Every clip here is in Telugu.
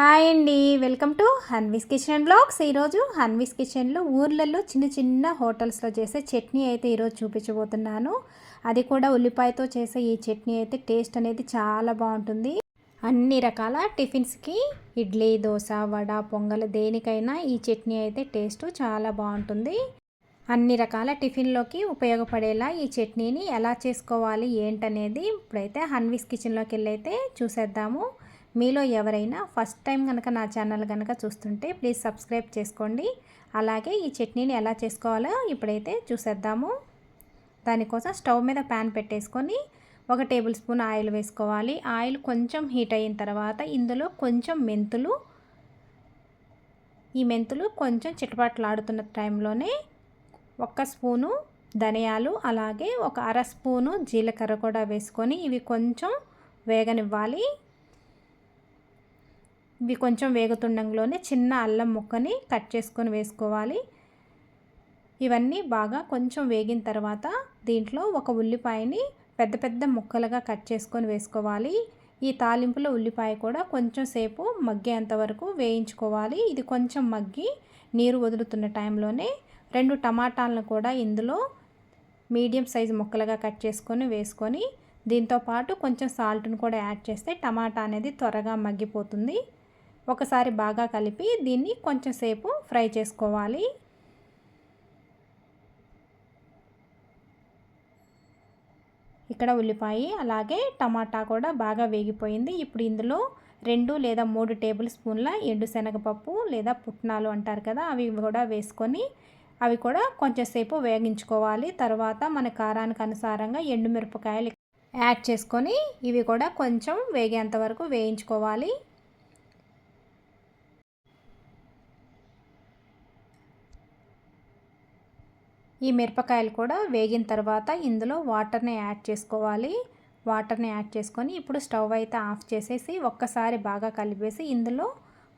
హాయ్ అండి. Welcome to Hanvi's kitchen blogs. ఈరోజు హన్వీస్ కిచెన్లో ఊర్లలో చిన్న చిన్న హోటల్స్లో చేసే చట్నీ అయితే ఈరోజు చూపించబోతున్నాను. అది కూడా ఉల్లిపాయతో చేసే ఈ చట్నీ అయితే టేస్ట్ అనేది చాలా బాగుంటుంది. అన్ని రకాల టిఫిన్స్కి ఇడ్లీ దోశ వడ పొంగల్ దేనికైనా ఈ చట్నీ అయితే టేస్ట్ చాలా బాగుంటుంది. అన్ని రకాల టిఫిన్లోకి ఉపయోగపడేలా ఈ చట్నీని ఎలా చేసుకోవాలి ఏంటనేది ఇప్పుడైతే హన్వీస్ కిచెన్లోకి వెళ్ళి అయితే చూసేద్దాము. మీలో ఎవరైనా ఫస్ట్ టైం కనుక నా ఛానల్ కనుక చూస్తుంటే ప్లీజ్ సబ్స్క్రైబ్ చేసుకోండి. అలాగే ఈ చట్నీని ఎలా చేసుకోవాలో ఇప్పుడైతే చూసేద్దాము. దానికోసం స్టవ్ మీద ప్యాన్ పెట్టేసుకొని ఒక టేబుల్ స్పూన్ ఆయిల్ వేసుకోవాలి. ఆయిల్ కొంచెం హీట్ అయిన తర్వాత ఇందులో కొంచెం మెంతులు ఈ మెంతులు కొంచెం చిటపట్లాడుతున్న టైంలోనే ఒక్క స్పూను ధనియాలు అలాగే ఒక అర స్పూను జీలకర్ర కూడా వేసుకొని ఇవి కొంచెం వేగనివ్వాలి. ఇవి కొంచెం వేగుతుండంలోనే చిన్న అల్లం ముక్కని కట్ చేసుకొని వేసుకోవాలి. ఇవన్నీ బాగా కొంచెం వేగిన తర్వాత దీంట్లో ఒక ఉల్లిపాయని పెద్ద పెద్ద ముక్కలుగా కట్ చేసుకొని వేసుకోవాలి. ఈ తాలింపులో ఉల్లిపాయ కూడా కొంచెం సేపు మగ్గేంత వరకు వేయించుకోవాలి. ఇది కొంచెం మగ్గి నీరు వదులుతున్న టైంలోనే రెండు టమాటాలను కూడా ఇందులో మీడియం సైజు ముక్కలుగా కట్ చేసుకొని వేసుకొని దీంతోపాటు కొంచెం సాల్ట్ను కూడా యాడ్ చేస్తే టమాటా అనేది త్వరగా మగ్గిపోతుంది. ఒకసారి బాగా కలిపి దీన్ని కొంచెం సేపు ఫ్రై చేసుకోవాలి. ఇక్కడ ఉల్లిపాయ అలాగే టమాటా కూడా బాగా వేగిపోయింది. ఇప్పుడు ఇందులో రెండు లేదా మూడు టేబుల్ స్పూన్ల ఎండు శనగపప్పు లేదా పుట్నాలు అంటారు కదా అవి కూడా వేసుకొని అవి కూడా కొంచెంసేపు వేగించుకోవాలి. తర్వాత మన కారానికి అనుసారంగా ఎండుమిరపకాయలు యాడ్ చేసుకొని ఇవి కూడా కొంచెం వేగేంత వరకు వేయించుకోవాలి. ఈ మిరపకాయలు కూడా వేగిన తర్వాత ఇందులో వాటర్ని యాడ్ చేసుకోవాలి. వాటర్ని యాడ్ చేసుకొని ఇప్పుడు స్టవ్ అయితే ఆఫ్ చేసేసి ఒక్కసారి బాగా కలిపేసి ఇందులో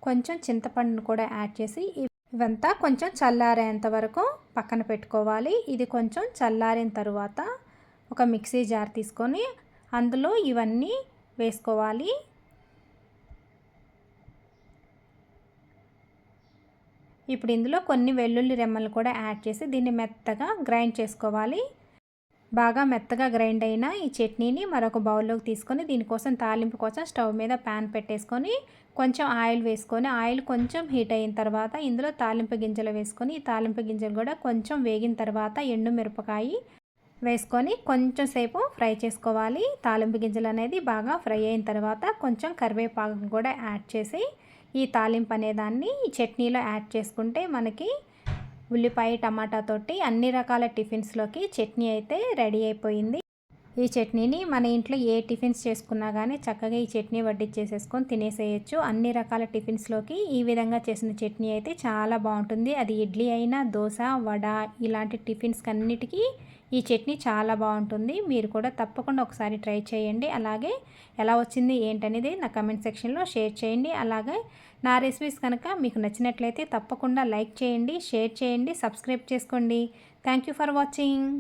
కొంచెం చింతపండును కూడా యాడ్ చేసి ఇవంతా కొంచెం చల్లారేంత వరకు పక్కన పెట్టుకోవాలి. ఇది కొంచెం చల్లారిన తర్వాత ఒక మిక్సీ జార్ తీసుకొని అందులో ఇవన్నీ వేసుకోవాలి. ఇప్పుడు ఇందులో కొన్ని వెల్లుల్లి రెమ్మలు కూడా యాడ్ చేసి దీన్ని మెత్తగా గ్రైండ్ చేసుకోవాలి. బాగా మెత్తగా గ్రైండ్ అయిన ఈ చట్నీని మరొక బౌల్లోకి తీసుకొని దీనికోసం తాలింపు కోసం స్టవ్ మీద ప్యాన్ పెట్టేసుకొని కొంచెం ఆయిల్ వేసుకొని ఆయిల్ కొంచెం హీట్ అయిన తర్వాత ఇందులో తాలింపు గింజలు వేసుకొని ఈ తాలింపు గింజలు కూడా కొంచెం వేగిన తర్వాత ఎండు మిరపకాయ వేసుకొని కొంచెం సేపు ఫ్రై చేసుకోవాలి. తాలింపు గింజలు అనేది బాగా ఫ్రై అయిన తర్వాత కొంచెం కరివేపాకు కూడా యాడ్ చేసి ఈ తాలింపు అనేదాన్ని ఈ చట్నీలో యాడ్ చేసుకుంటే మనకి ఉల్లిపాయ టమాటా తోటి అన్ని రకాల టిఫిన్స్లోకి చట్నీ అయితే రెడీ అయిపోయింది. ఈ చట్నీని మన ఇంట్లో ఏ టిఫిన్స్ చేసుకున్నా కానీ చక్కగా ఈ చట్నీ వడ్డించేసేసుకొని తినేసేయచ్చు. అన్ని రకాల టిఫిన్స్లోకి ఈ విధంగా చేసిన చట్నీ అయితే చాలా బాగుంటుంది అది ఇడ్లీ అయినా దోశ వడ ఇలాంటి టిఫిన్స్ అన్నిటికీ ఈ చట్నీ చాలా బాగుంటుంది మీరు కూడా తప్పకుండా ఒకసారి ట్రై చేయండి. అలాగే ఎలా వచ్చింది ఏంటనేది నా కమెంట్ సెక్షన్లో షేర్ చేయండి. అలాగే నా రెసిపీస్ కనుక మీకు నచ్చినట్లయితే తప్పకుండా లైక్ చేయండి షేర్ చేయండి సబ్స్క్రైబ్ చేసుకోండి. Thank for watching.